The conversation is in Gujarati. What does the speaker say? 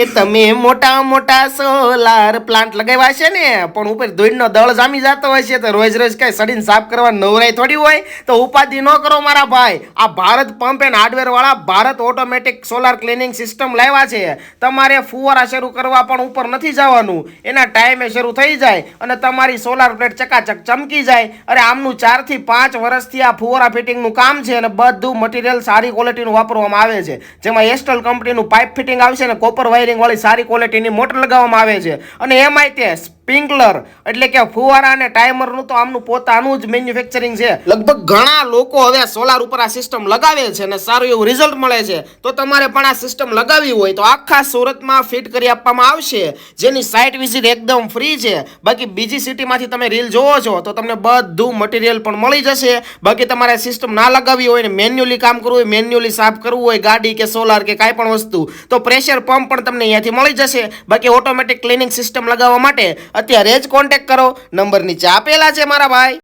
એ તમે મોટા મોટા સોલાર પ્લાન્ટ લગાવ્યા છે ને, પણ ઉપર ધૂળનો દળ જામી જતો હોય છે, તો રોજ રોજ કઈ સડીને સાફ કરવા નવરાઈ થોડી હોય, તો ઉપાધિ ન કરો મારા ભાઈ. આ ભારત પંપ એન્ડ હાર્ડવેર વાળા Bharat automatic solar cleaning system લાવ્યા છે. તમારે ફુવારા શરૂ કરવા પણ ઉપર નથી જવાનું. એના ટાઈમે શરૂ થઈ જાય અને તમારી સોલાર પ્લેટ ચકાચક ચમકી જાય. અરે આમનું ચારથી પાંચ વર્ષથી આ ફુવારા ફિટિંગનું કામ છે અને બધું મટીરિયલ સારી ક્વોલિટીનું વાપરવામાં આવે છે. જેમાં એસ્ટલ કંપનીનું પાઇપ ફિટિંગ આવશે ને કોપર વાયરિંગ વાળી સારી ક્વોલિટીની મોટર લગાવવામાં આવે છે. અને એમાંય તે સ્પ્રિંકલર એટલે કે ફુવારા અને ટાઈમરનું તો આમનું પોતાનું જ મેન્યુફેક્ચરિંગ છે. લગભગ ઘણા લોકો હવે સોલાર ઉપર આ સિસ્ટમ લગાવે છે અને સારું એવું રિઝલ્ટ મળે છે. તો તમારે પણ આ સિસ્ટમ લગાવવી હોય તો આખા સુરતમાં ફિટ કરી આપવામાં આવશે. જેની સાઇટ વિઝિટ એકદમ ફ્રી છે. બાકી બીજી સિટીમાંથી તમે રીલ જોવો છો તો તમને બધું મટીરિયલ પણ મળી જશે. બાકી તમારે સિસ્ટમ ના લગાવવી હોય ને મેન્યુઅલી કામ કરવું હોય મેન્યુઅલી સાફ કરવું હોય, ગાડી કે સોલાર કે કાંઈ પણ વસ્તુ, તો પ્રેશર પંપ પણ તમને અહીંયાથી મળી જશે. બાકી ઓટોમેટિક ક્લિનિંગ સિસ્ટમ લગાવવા માટે અત્યારે જ કોન્ટેક્ટ કરો. નંબર નીચે આપેલા છે મારા ભાઈ.